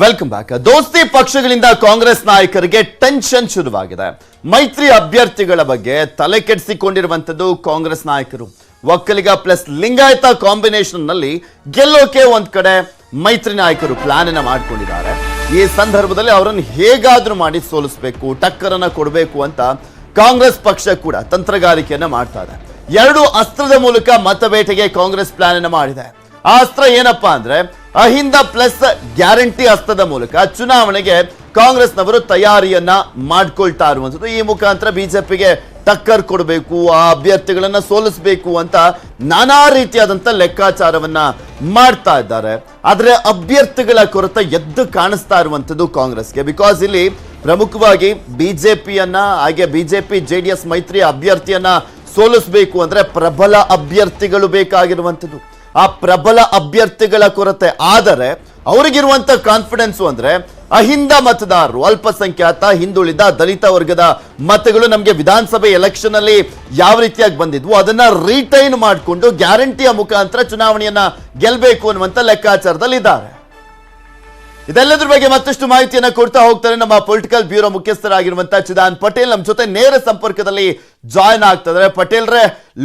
Welcome back ದೋಸ್ತಿ ಪಕ್ಷಗಳಿಂದ ಕಾಂಗ್ರೆಸ್ ನಾಯಕರಿಗೆ ಟೆನ್ಷನ್ ಶುರುವಾಗಿದೆ. ಮೈತ್ರಿ ಅಭ್ಯರ್ಥಿಗಳ ಬಗ್ಗೆ ತಲೆ ಕೆಡಿಸಿಕೊಂಡಿರುವಂತದ್ದು ಕಾಂಗ್ರೆಸ್ ನಾಯಕರು. ಒಕ್ಕಲಿಗ ಪ್ಲಸ್ ಲಿಂಗಾಯತ ಕಾಂಬಿನೇಷನ್ನಲ್ಲಿ ಗೆಲ್ಲೋಕೆ ಒಂದ್ ಕಡೆ ಮೈತ್ರಿ ನಾಯಕರು ಪ್ಲಾನ್ ಅನ್ನ ಮಾಡ್ಕೊಂಡಿದ್ದಾರೆ. ಈ ಸಂದರ್ಭದಲ್ಲಿ ಅವರನ್ನು ಹೇಗಾದ್ರೂ ಮಾಡಿ ಸೋಲಿಸಬೇಕು, ಟಕ್ಕರನ್ನ ಕೊಡಬೇಕು ಅಂತ ಕಾಂಗ್ರೆಸ್ ಪಕ್ಷ ಕೂಡ ತಂತ್ರಗಾರಿಕೆಯನ್ನ ಮಾಡ್ತಾ ಇದೆ. ಎರಡು ಅಸ್ತ್ರದ ಮೂಲಕ ಮತಬೇಟೆಗೆ ಕಾಂಗ್ರೆಸ್ ಪ್ಲಾನ್ ಅನ್ನ ಮಾಡಿದೆ. ಆ ಅಸ್ತ್ರ ಏನಪ್ಪಾ ಅಂದ್ರೆ ಅಹಿಂದ ಪ್ಲಸ್ ಗ್ಯಾರಂಟಿ ಹಸ್ತದ ಮೂಲಕ ಚುನಾವಣೆಗೆ ಕಾಂಗ್ರೆಸ್ನವರು ತಯಾರಿಯನ್ನ ಮಾಡ್ಕೊಳ್ತಾ ಇರುವಂಥದ್ದು. ಈ ಮುಖಾಂತರ ಬಿಜೆಪಿಗೆ ಟಕ್ಕರ್ ಕೊಡಬೇಕು, ಆ ಅಭ್ಯರ್ಥಿಗಳನ್ನ ಸೋಲಿಸಬೇಕು ಅಂತ ನಾನಾ ರೀತಿಯಾದಂತ ಲೆಕ್ಕಾಚಾರವನ್ನ ಮಾಡ್ತಾ ಇದ್ದಾರೆ. ಆದರೆ ಅಭ್ಯರ್ಥಿಗಳ ಕೊರತೆ ಎದ್ದು ಕಾಣಿಸ್ತಾ ಇರುವಂಥದ್ದು ಕಾಂಗ್ರೆಸ್ಗೆ. ಬಿಕಾಸ್ ಇಲ್ಲಿ ಪ್ರಮುಖವಾಗಿ ಬಿಜೆಪಿಯನ್ನ, ಹಾಗೆ ಬಿಜೆಪಿ, ಜೆಡಿಎಸ್ ಮೈತ್ರಿ ಅಭ್ಯರ್ಥಿಯನ್ನ ಸೋಲಿಸಬೇಕು ಅಂದ್ರೆ ಪ್ರಬಲ ಅಭ್ಯರ್ಥಿಗಳು ಬೇಕಾಗಿರುವಂಥದ್ದು. ಆ ಪ್ರಬಲ ಅಭ್ಯರ್ಥಿಗಳ ಕೊರತೆ. ಆದರೆ, ಅವರಿಗಿರುವಂತ ಕಾನ್ಫಿಡೆನ್ಸ್ ಅಂದ್ರೆ ಅಹಿಂದ ಮತದಾರರು, ಅಲ್ಪಸಂಖ್ಯಾತ, ಹಿಂದುಳಿದ, ದಲಿತ ವರ್ಗದ ಮತಗಳು ನಮಗೆ ವಿಧಾನಸಭೆ ಎಲೆಕ್ಷನ್ ಅಲ್ಲಿ ಯಾವ ರೀತಿಯಾಗಿ ಬಂದಿದ್ವು, ಅದನ್ನ ರಿಟೈನ್ ಮಾಡಿಕೊಂಡು ಗ್ಯಾರಂಟಿಯ ಮುಖಾಂತರ ಚುನಾವಣೆಯನ್ನ ಗೆಲ್ಲಬೇಕು ಅನ್ನುವಂತ ಲೆಕ್ಕಾಚಾರದಲ್ಲಿ ಇದ್ದಾರೆ ಇದೆಲ್ಲದ್ರ ಬಗ್ಗೆ ಮತ್ತಷ್ಟು ಮಾಹಿತಿಯನ್ನ ಕೊಡ್ತಾ ಹೋಗ್ತಾರೆ ನಮ್ಮ ಪೊಲಿಟಿಕಲ್ ಬ್ಯೂರೋ ಮುಖ್ಯಸ್ಥರಾಗಿರುವಂತಹ ಚಿದಾನ್ ಪಟೇಲ್. ನಮ್ಮ ಜೊತೆ ನೇರ ಸಂಪರ್ಕದಲ್ಲಿ ಜಾಯ್ನ್ ಆಗ್ತಿದ್ದಾರೆ ಪಟೇಲ್ರೆ,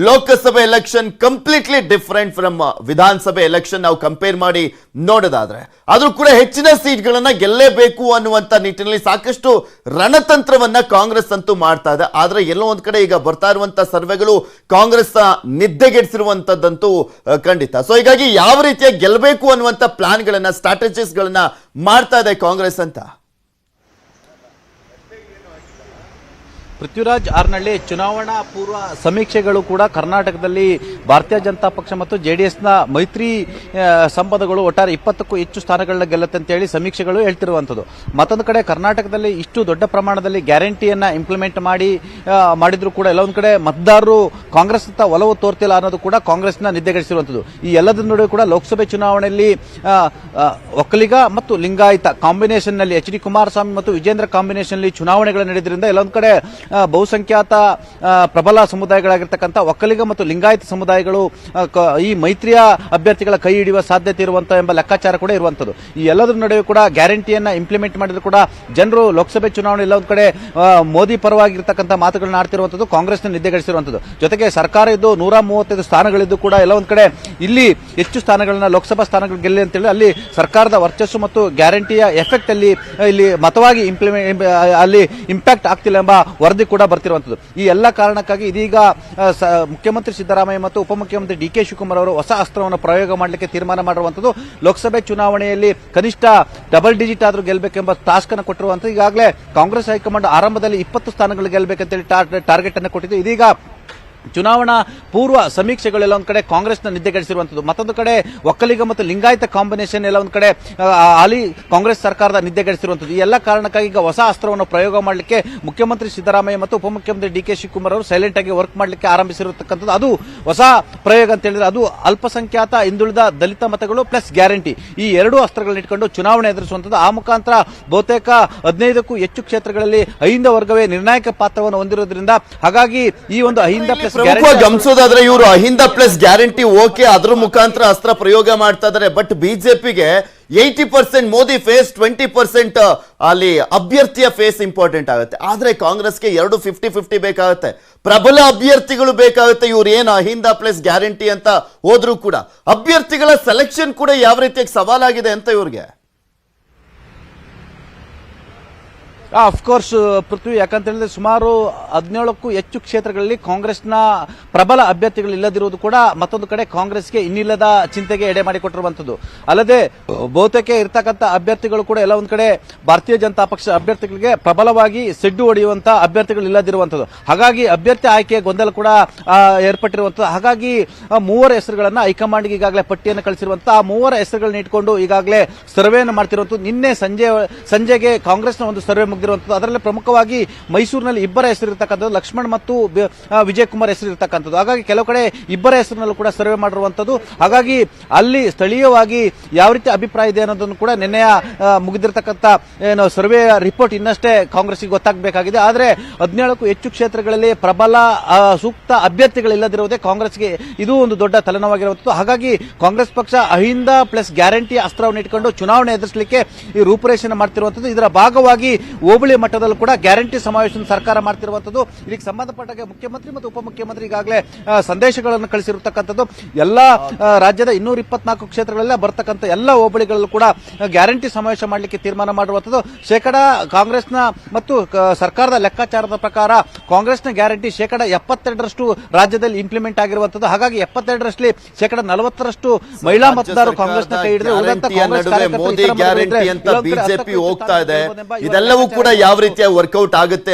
Lok Sabha election completely different from Vidhana Sabha election ನಾವು ಕಂಪೇರ್ ಮಾಡಿ ನೋಡೋದಾದ್ರೆ. ಆದ್ರೂ ಕೂಡ ಹೆಚ್ಚಿನ ಸೀಟ್ಗಳನ್ನ ಗೆಲ್ಲೇಬೇಕು ಅನ್ನುವಂತ ನಿಟ್ಟಿನಲ್ಲಿ ಸಾಕಷ್ಟು ರಣತಂತ್ರವನ್ನ ಕಾಂಗ್ರೆಸ್ ಅಂತೂ ಮಾಡ್ತಾ ಇದೆ. ಆದ್ರೆ ಎಲ್ಲೋ ಒಂದು ಕಡೆ ಈಗ ಬರ್ತಾ ಇರುವಂತ ಸರ್ವೆಗಳು ಕಾಂಗ್ರೆಸ್ ನಿದ್ದೆಗೆಡಿಸಿರುವಂಥದ್ದಂತೂ ಖಂಡಿತ. ಸೊ ಹೀಗಾಗಿ ಯಾವ ರೀತಿಯ ಗೆಲ್ಲಬೇಕು ಅನ್ನುವಂತ ಪ್ಲಾನ್ಗಳನ್ನ ಸ್ಟ್ರಾಟಜೀಸ್ಗಳನ್ನ ಮಾಡ್ತಾ ಇದೆ ಕಾಂಗ್ರೆಸ್ ಅಂತ? ಪೃಥ್ವಿರಾಜ್ ಆರ್ನಳ್ಳಿ, ಚುನಾವಣಾ ಪೂರ್ವ ಸಮೀಕ್ಷೆಗಳು ಕೂಡ ಕರ್ನಾಟಕದಲ್ಲಿ ಭಾರತೀಯ ಜನತಾ ಪಕ್ಷ ಮತ್ತು ಜೆಡಿಎಸ್ನ ಮೈತ್ರಿ ಸಂಬಂಧಗಳು ಒಟ್ಟಾರೆ ಇಪ್ಪತ್ತಕ್ಕೂ ಹೆಚ್ಚು ಸ್ಥಾನಗಳನ್ನ ಗೆಲ್ಲುತ್ತೆ ಅಂತ ಹೇಳಿ ಸಮೀಕ್ಷೆಗಳು ಹೇಳ್ತಿರುವಂಥದ್ದು. ಮತ್ತೊಂದು ಕಡೆ ಕರ್ನಾಟಕದಲ್ಲಿ ಇಷ್ಟು ದೊಡ್ಡ ಪ್ರಮಾಣದಲ್ಲಿ ಗ್ಯಾರಂಟಿಯನ್ನು ಇಂಪ್ಲಿಮೆಂಟ್ ಮಾಡಿ ಮಾಡಿದರೂ ಕೂಡ ಎಲ್ಲೊಂದು ಕಡೆ ಮತದಾರರು ಕಾಂಗ್ರೆಸ್ ಅಂತ ಒಲವು ತೋರ್ತಿಲ್ಲ ಅನ್ನೋದು ಕೂಡ ಕಾಂಗ್ರೆಸ್ನ ನಿದ್ದೆಗೆಡಿಸಿರುವಂಥದ್ದು ಈ ಎಲ್ಲದರ ನಡುವೆ ಕೂಡ ಲೋಕಸಭೆ ಚುನಾವಣೆಯಲ್ಲಿ ಒಕ್ಕಲಿಗ ಮತ್ತು ಲಿಂಗಾಯತ ಕಾಂಬಿನೇಷನ್ನಲ್ಲಿ ಎಚ್ ಡಿ ಕುಮಾರಸ್ವಾಮಿ ಮತ್ತು ವಿಜೇಂದ್ರ ಕಾಂಬಿನೇಷನ್ನಲ್ಲಿ ಚುನಾವಣೆಗಳು ನಡೆದ್ರಿಂದ ಎಲ್ಲೊಂದು ಕಡೆ ಬಹುಸಂಖ್ಯಾತ ಪ್ರಬಲ ಸಮುದಾಯಗಳಾಗಿರ್ತಕ್ಕಂಥ ಒಕ್ಕಲಿಗ ಮತ್ತು ಲಿಂಗಾಯತ ಸಮುದಾಯಗಳು ಈ ಮೈತ್ರಿಯ ಅಭ್ಯರ್ಥಿಗಳ ಕೈ ಹಿಡಿಯುವ ಸಾಧ್ಯತೆ ಇರುವಂತ ಎಂಬ ಲೆಕ್ಕಾಚಾರ ಕೂಡ ಇರುವಂಥದ್ದು. ಈ ಎಲ್ಲದರ ನಡುವೆ ಕೂಡ ಗ್ಯಾರಂಟಿಯನ್ನ ಇಂಪ್ಲಿಮೆಂಟ್ ಮಾಡಿದ್ರು ಕೂಡ ಜನರು ಲೋಕಸಭೆ ಚುನಾವಣೆ ಎಲ್ಲ ಒಂದು ಕಡೆ ಮೋದಿ ಪರವಾಗಿರ್ತಕ್ಕಂಥ ಮಾತುಗಳನ್ನ ಆಡ್ತಿರುವಂಥದ್ದು, ಕಾಂಗ್ರೆಸ್ನ ನಿದ್ದೆಗಳಿಸಿರುವಂಥದ್ದು ಜೊತೆಗೆ ಸರ್ಕಾರ ಇದ್ದು ನೂರ ಮೂವತ್ತೈದು ಸ್ಥಾನಗಳಿದ್ದು ಕೂಡ ಎಲ್ಲ ಒಂದ್ ಕಡೆ ಇಲ್ಲಿ ಹೆಚ್ಚು ಸ್ಥಾನಗಳನ್ನ ಲೋಕಸಭಾ ಸ್ಥಾನಗಳು ಗೆಲ್ಲಿ ಅಂತೇಳಿ ಅಲ್ಲಿ ಸರ್ಕಾರದ ವರ್ಚಸ್ಸು ಮತ್ತು ಗ್ಯಾರಂಟಿಯ ಎಫೆಕ್ಟ್ ಅಲ್ಲಿ ಇಲ್ಲಿ ಮತವಾಗಿ ಇಂಪ್ಲಿಮೆಂಟ್ ಅಲ್ಲಿ ಇಂಪ್ಯಾಕ್ಟ್ ಆಗ್ತಿಲ್ಲ ಎಂಬ ಕೂಡ ಬರ್ತಿರುವಂತದ್ದು. ಈ ಎಲ್ಲ ಕಾರಣಕ್ಕಾಗಿ ಇದೀಗ ಮುಖ್ಯಮಂತ್ರಿ ಸಿದ್ದರಾಮಯ್ಯ ಮತ್ತು ಉಪಮುಖ್ಯಮಂತ್ರಿ ಡಿ ಕೆ ಶಿವಕುಮಾರ್ ಅವರು ಹೊಸ ಅಸ್ತ್ರವನ್ನು ಪ್ರಯೋಗ ಮಾಡಲಿಕ್ಕೆ ತೀರ್ಮಾನ ಮಾಡಿರುವಂತದ್ದು. ಲೋಕಸಭೆ ಚುನಾವಣೆಯಲ್ಲಿ ಕನಿಷ್ಠ ಡಬಲ್ ಡಿಜಿಟ್ ಆದರೂ ಗೆಲ್ಲಬೇಕೆಂಬ ಟಾಸ್ಕ್ ಅನ್ನು ಕೊಟ್ಟಿರುವಂತ ಈಗಾಗಲೇ ಕಾಂಗ್ರೆಸ್ ಹೈಕಮಾಂಡ್ ಆರಂಭದಲ್ಲಿ ಇಪ್ಪತ್ತು ಸ್ಥಾನಗಳು ಗೆಲ್ಲಬೇಕಂತೇಳಿ ಟಾರ್ಗೆಟ್ ಅನ್ನು ಕೊಟ್ಟಿದ್ದು. ಇದೀಗ ಚುನಾವಣಾ ಪೂರ್ವ ಸಮೀಕ್ಷೆಗಳೆಲ್ಲ ಒಂದು ಕಡೆ ಕಾಂಗ್ರೆಸ್ನ ನಿದ್ದೆಗೆಡಿಸಿರುವಂಥದ್ದು ಮತ್ತೊಂದು ಕಡೆ ಒಕ್ಕಲಿಗ ಮತ್ತು ಲಿಂಗಾಯತ ಕಾಂಬಿನೇಷನ್ ಎಲ್ಲ ಒಂದು ಕಡೆ ಅಲಿ ಹಾಲಿ ಕಾಂಗ್ರೆಸ್ ಸರ್ಕಾರದ ನಿದ್ದೆಗೆಡಿಸಿರುವಂಥದ್ದು ಈ ಎಲ್ಲ ಕಾರಣಕ್ಕಾಗಿ ಈಗ ಹೊಸ ಅಸ್ತ್ರವನ್ನು ಪ್ರಯೋಗ ಮಾಡಲಿಕ್ಕೆ ಮುಖ್ಯಮಂತ್ರಿ ಸಿದ್ದರಾಮಯ್ಯ ಮತ್ತು ಉಪಮುಖ್ಯಮಂತ್ರಿ ಡಿ ಕೆ ಶಿವಕುಮಾರ್ ಅವರು ಸೈಲೆಂಟ್ ಆಗಿ ವರ್ಕ್ ಮಾಡಲಿಕ್ಕೆ ಆರಂಭಿಸಿರತಕ್ಕಂಥದ್ದು ಅದು ಹೊಸ ಪ್ರಯೋಗ ಅಂತ ಹೇಳಿದ್ರೆ ಅದು ಅಲ್ಪಸಂಖ್ಯಾತ ಹಿಂದುಳಿದ ದಲಿತ ಮತಗಳು ಪ್ಲಸ್ ಗ್ಯಾರಂಟಿ ಈ ಎರಡು ಅಸ್ತ್ರಗಳನ್ನ ಇಟ್ಕೊಂಡು ಚುನಾವಣೆ ಎದುರಿಸುವಂಥದ್ದು ಆ ಮುಖಾಂತರ ಬಹುತೇಕ ಹದಿನೈದಕ್ಕೂ ಹೆಚ್ಚು ಕ್ಷೇತ್ರಗಳಲ್ಲಿ ಅಹಿಂದ ವರ್ಗವೇ ನಿರ್ಣಾಯಕ ಪಾತ್ರವನ್ನು ಹೊಂದಿರೋದ್ರಿಂದ ಹಾಗಾಗಿ ಈ ಒಂದು ಅಹಿಂದ ಪ್ಲಸ್ ಪ್ರಮುಖವಾಗಿ ಗಮನಿಸೋದಾದ್ರೆ ಇವರು ಅಹಿಂದ ಪ್ಲಸ್ ಗ್ಯಾರಂಟಿ ಓಕೆ ಅದ್ರ ಮುಖಾಂತರ ಅಸ್ತ್ರ ಪ್ರಯೋಗ ಮಾಡ್ತಾ ಇದಾರೆ. ಬಟ್ ಬಿಜೆಪಿಗೆ eighty percent Modi face twenty percent ಅಲ್ಲಿ ಅಭ್ಯರ್ಥಿಯ ಫೇಸ್ ಇಂಪಾರ್ಟೆಂಟ್ ಆಗುತ್ತೆ. ಆದ್ರೆ ಕಾಂಗ್ರೆಸ್ಗೆ ಎರಡು ಫಿಫ್ಟಿ ಫಿಫ್ಟಿ ಬೇಕಾಗುತ್ತೆ. ಪ್ರಬಲ ಅಭ್ಯರ್ಥಿಗಳು ಬೇಕಾಗುತ್ತೆ. ಇವ್ರು ಏನು ಅಹಿಂದ ಪ್ಲಸ್ ಗ್ಯಾರಂಟಿ ಅಂತ ಹೋದ್ರು ಕೂಡ. ಅಭ್ಯರ್ಥಿಗಳ ಸೆಲೆಕ್ಷನ್ ಕೂಡ ಯಾವ ರೀತಿಯಾಗಿ ಸವಾಲಾಗಿದೆ ಅಂತ ಇವ್ರಿಗೆ? ಅಫ್ಕೋರ್ಸ್ ಪೃಥ್ವಿ ಯಾಕಂತ ಹೇಳಿದ್ರೆ ಸುಮಾರು ಹದಿನೇಳಕ್ಕೂ ಹೆಚ್ಚು ಕ್ಷೇತ್ರಗಳಲ್ಲಿ ಕಾಂಗ್ರೆಸ್ನ ಪ್ರಬಲ ಅಭ್ಯರ್ಥಿಗಳು ಇಲ್ಲದಿರುವುದು ಕೂಡ ಮತ್ತೊಂದು ಕಡೆ ಕಾಂಗ್ರೆಸ್ಗೆ ಇನ್ನಿಲ್ಲದ ಚಿಂತೆಗೆ ಎಡೆ ಮಾಡಿಕೊಟ್ಟಿರುವಂತದ್ದು ಅಲ್ಲದೆ, ಬಹುತೇಕ ಇರ್ತಕ್ಕಂಥ ಅಭ್ಯರ್ಥಿಗಳು ಕೂಡ ಎಲ್ಲ ಒಂದು ಕಡೆ ಭಾರತೀಯ ಜನತಾ ಪಕ್ಷ ಅಭ್ಯರ್ಥಿಗಳಿಗೆ ಪ್ರಬಲವಾಗಿ ಸಿಡ್ಡು ಹೊಡೆಯುವಂಥ ಅಭ್ಯರ್ಥಿಗಳು ಇಲ್ಲದಿರುವಂತದ್ದು ಹಾಗಾಗಿ ಅಭ್ಯರ್ಥಿ ಆಯ್ಕೆ ಗೊಂದಲ ಕೂಡ ಏರ್ಪಟ್ಟಿರುವಂಥದ್ದು. ಹಾಗಾಗಿ ಮೂವರ ಹೆಸರುಗಳನ್ನು ಹೈಕಮಾಂಡ್ಗೆ ಈಗಾಗಲೇ ಪಟ್ಟಿಯನ್ನು ಕಳಿಸಿರುವಂತ ಆ ಮೂವರ ಹೆಸರುಗಳನ್ನ ಇಟ್ಕೊಂಡು ಈಗಾಗಲೇ ಸರ್ವೆಯನ್ನು ಮಾಡ್ತಿರುವಂತದ್ದು ನಿನ್ನೆ ಸಂಜೆ, ಸಂಜೆಗೆ ಕಾಂಗ್ರೆಸ್ನ ಒಂದು ಸರ್ವೆ ಮುಗಿದಿರುವಂತದ್ದು. ಅದರಲ್ಲಿ ಪ್ರಮುಖವಾಗಿ ಮೈಸೂರಿನಲ್ಲಿ ಇಬ್ಬರ ಹೆಸರಿರ್ತಕ್ಕಂಥದ್ದು, ಲಕ್ಷ್ಮಣ್ ಮತ್ತು ವಿಜಯ್ ಕುಮಾರ್ ಹೆಸರಿರ್ತಕ್ಕಂಥದ್ದು. ಹಾಗಾಗಿ ಕೆಲವು ಕಡೆ ಇಬ್ಬರ ಹೆಸರಿನಲ್ಲೂ ಕೂಡ ಸರ್ವೆ ಮಾಡಿರುವಂತದ್ದು. ಹಾಗಾಗಿ ಅಲ್ಲಿ ಸ್ಥಳೀಯವಾಗಿ ಯಾವ ರೀತಿ ಅಭಿಪ್ರಾಯ ಇದೆ ಅನ್ನೋದನ್ನು ಕೂಡ ನಿನ್ನೆಯ ಮುಗಿದಿರ್ತಕ್ಕಂಥ, ಏನು, ಸರ್ವೆ ರಿಪೋರ್ಟ್ ಇನ್ನಷ್ಟೇ ಕಾಂಗ್ರೆಸ್ಗೆ ಗೊತ್ತಾಗಬೇಕಾಗಿದೆ. ಆದರೆ ಹದಿನೇಳಕ್ಕೂ ಹೆಚ್ಚು ಕ್ಷೇತ್ರಗಳಲ್ಲಿ ಪ್ರಬಲ ಸೂಕ್ತ ಅಭ್ಯರ್ಥಿಗಳಿಲ್ಲದಿರುವುದೇ ಕಾಂಗ್ರೆಸ್ಗೆ ಇದು ಒಂದು ದೊಡ್ಡ ತಲೆನೋವಾಗಿರುವಂಥದ್ದು ಹಾಗಾಗಿ ಕಾಂಗ್ರೆಸ್ ಪಕ್ಷ ಅಹಿಂದ ಪ್ಲಸ್ ಗ್ಯಾರಂಟಿ ಅಸ್ತ್ರವನ್ನು ಇಟ್ಕೊಂಡು ಚುನಾವಣೆ ಎದುರಿಸಲಿಕ್ಕೆ ಈ ರೂಪುರೇಷನ್ ಮಾಡ್ತಿರುವಂಥದ್ದು ಇದರ ಭಾಗವಾಗಿ ಹೋಬಳಿ ಮಟ್ಟದಲ್ಲೂ ಕೂಡ ಗ್ಯಾರಂಟಿ ಸಮಾವೇಶ ಸರ್ಕಾರ ಮಾಡ್ತಿರುವಂತದ್ದು. ಇದಕ್ಕೆ ಸಂಬಂಧಪಟ್ಟಾಗೆ ಮುಖ್ಯಮಂತ್ರಿ ಮತ್ತು ಉಪಮುಖ್ಯಮಂತ್ರಿ ಈಗಾಗಲೇ ಸಂದೇಶಗಳನ್ನು ಕಳಿಸಿರತಕ್ಕಂಥದ್ದು ಎಲ್ಲ ರಾಜ್ಯದ ಇನ್ನೂರ ಇಪ್ಪತ್ನಾಲ್ಕು ಕ್ಷೇತ್ರಗಳೆಲ್ಲ ಬರ್ತಕ್ಕಂಥ ಎಲ್ಲ ಹೋಬಳಿಗಳಲ್ಲೂ ಕೂಡ ಗ್ಯಾರಂಟಿ ಸಮಾವೇಶ ಮಾಡಲಿಕ್ಕೆ ತೀರ್ಮಾನ ಮಾಡಿರುವಂಥದ್ದು ಶೇಕಡ ಕಾಂಗ್ರೆಸ್ನ ಮತ್ತು ಸರ್ಕಾರದ ಲೆಕ್ಕಾಚಾರದ ಪ್ರಕಾರ ಕಾಂಗ್ರೆಸ್ನ ಗ್ಯಾರಂಟಿ ಶೇಕಡ ಎಪ್ಪತ್ತೆರಡರಷ್ಟು ರಾಜ್ಯದಲ್ಲಿ ಇಂಪ್ಲಿಮೆಂಟ್ ಆಗಿರುವಂಥದ್ದು ಹಾಗಾಗಿ ಎಪ್ಪತ್ತೆರಡರಷ್ಟು ಶೇಕಡ ನಲವತ್ತರಷ್ಟು ಮಹಿಳಾ ಮತದಾರರು ಕಾಂಗ್ರೆಸ್ನ ಕೈ ಹಿಡಿದ್ರೆ ಮೋದಿ ಗ್ಯಾರಂಟಿ ಅಂತ ಬಿಜೆಪಿ ಹೋಗ್ತಾ ಇದೆ. ಇದೆಲ್ಲವೂ ಕೂಡ ಯಾವ ರೀತಿಯ ವರ್ಕೌಟ್ ಆಗುತ್ತೆ